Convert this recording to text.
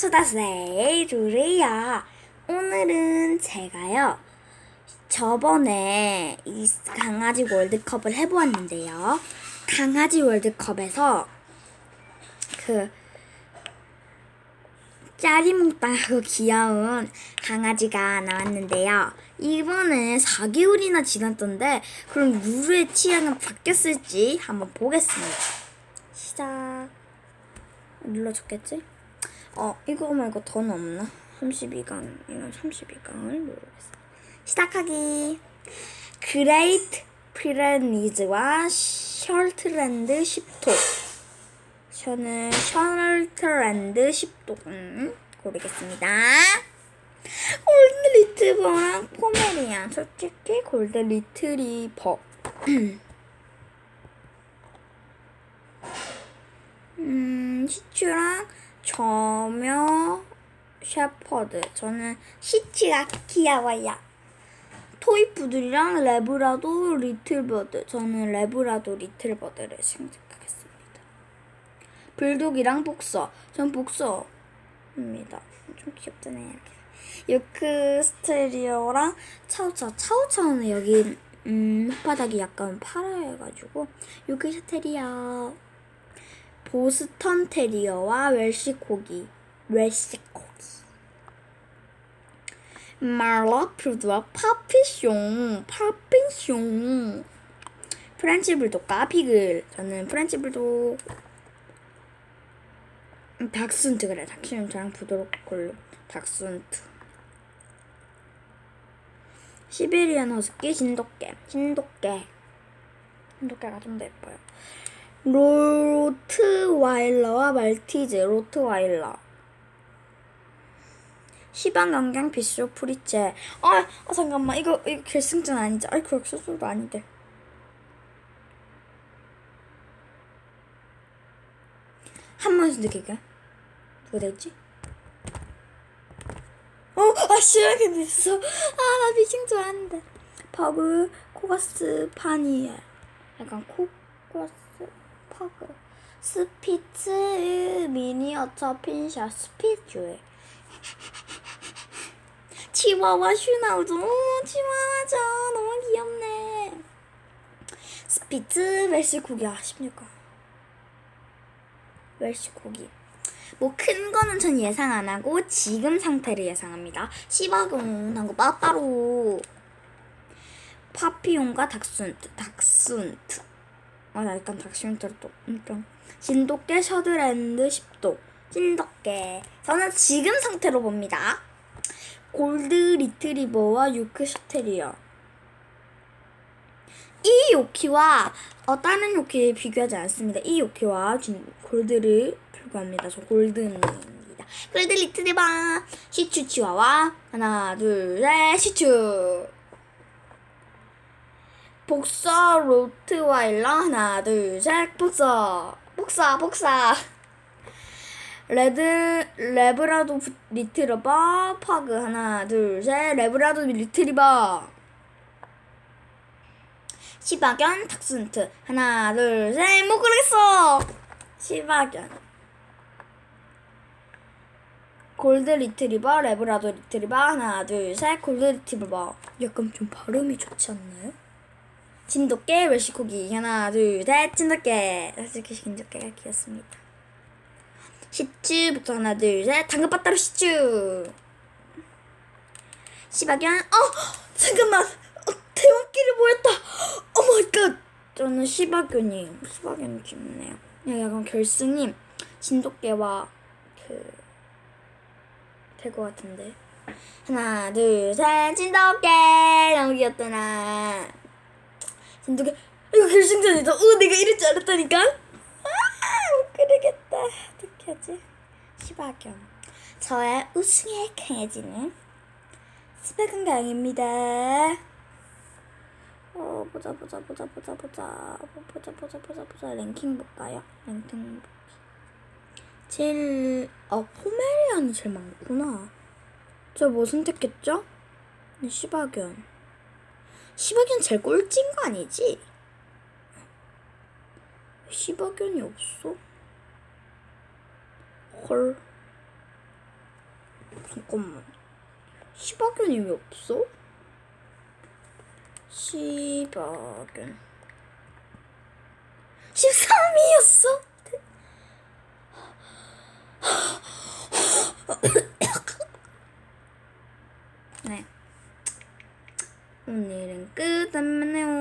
수다세 루리야. 오늘은 제가요. 저번에 이 강아지 월드컵을 해보았는데요. 강아지 월드컵에서 그 짜리몽땅하고 귀여운 강아지가 나왔는데요. 이번에 4개월이나 지났던데 그럼 루루의 취향은 바뀌었을지 한번 보겠습니다. 시작. 눌러줬겠지? 어, 이거 말고 더는 없나? 32강, 이건 32강을 누르겠습니다. 시작하기. 그레이트 피레니즈와 셜트랜드 10토. 저는 셜트랜드 10도 음, 고르겠습니다. 골드 리트버랑 포메리안. 솔직히 골드 리트리버. 음, 시츄랑 저며 셰퍼드. 저는 시츄가 귀여워요. 토이푸들이랑 레브라도 리틀버드. 저는 레브라도 리틀버드를 선택하겠습니다. 불독이랑 복서. 전 복서입니다. 좀 귀엽잖아요. 요크 스테리오랑 차우차우. 차우차우는 여기 음, 혓바닥이 약간 파라해가지고 요크 스테리오. 보스턴 테리어와 웰시 코기. 웰시 코기. 말라푸드와 파피숑. 파피숑. 프렌치 불독과 피글. 저는 프렌치 불독. 음, 닥순트 그래. 닥순트 저랑 부드럽고 걸로. 닥순트. 시베리안 허스키 진돗개. 진돗개. 진돗개가 좀 더 예뻐요. 로트와일러와 말티즈 로트와일러. 시방 강경 비쇼 프리체. 아, 아 잠깐만. 이거 이거 결승전 아니지? 아이 결승전도 아닌데. 한 번씩 느끼게 누가 될지? 어, 아 시작이 됐어. 아나 미팅 줄 아는데. 버그 코가스 파니엘. 약간 코가스 퍼그 스피츠 미니어처 핀샷 스피츠. 치와와 슈나우즈 오 치와와죠. 너무 귀엽네. 스피츠 웰시코기. 아 16강. 웰시코기. 뭐 큰 거는 전 예상 안 하고 지금 상태를 예상합니다. 10억은 한거 빠따로. 파피용과 닥순트 닥순트 아, 나 약간 닥시멘터를 또 엄청 진돗개 셔드랜드 10도 찐덕개. 저는 지금 상태로 봅니다. 골드 리트리버와 요크시테리어. 이 요키와 어, 다른 요키 비교하지 않습니다. 이 요키와 진, 골드를 비교합니다. 저 골드입니다. 골드 리트리버 시추 치와와 하나 둘 셋 시추 복사 로트와일러 하나 둘 셋 복사. 복사 복사. 레드 레브라도 리트리버 파그 하나 둘 셋. 레브라도 리트리버 시바견 탁순트. 하나 둘 셋. 못 고르겠어. 시바견. 골드 리트리버 레브라도 리트리버 하나 둘 셋. 골드 리트리버 약간 좀 발음이 좋지 않나요? 진돗개 웰시코기. 하나 둘셋 진돗개. 솔직히 진돗개가 귀엽습니다. 시추부터 하나 둘셋. 당근바따로 시추. 시바견. 어 잠깐만. 어, 대왕끼리 모였다. 오 마이 갓. 저는 시바견이 시바견이 귀엽네요. 약간 결승이 진돗개와 그 될 것 같은데. 하나 둘셋. 진돗개. 너무 귀엽더라 진돗개 이거 결승전이다. 어 내가 이럴 줄 알았다니까. 아못 그러겠다. 어떻게 하지? 시바견. 저의 우승의 강아지는 스파근강입니다. 어 보자 보자 보자 보자 보자 보자 보자 보자 보자 랭킹 볼까요? 랭킹 제일 어 포메리안이 제일 많구나. 저 뭐 선택했죠? 네, 시바견. 시바견 제일 꼴찌인 거 아니지? 시바견이 없어? 헐. 잠깐만. 시바견이 왜 없어? 시바견. 13이었어? 네.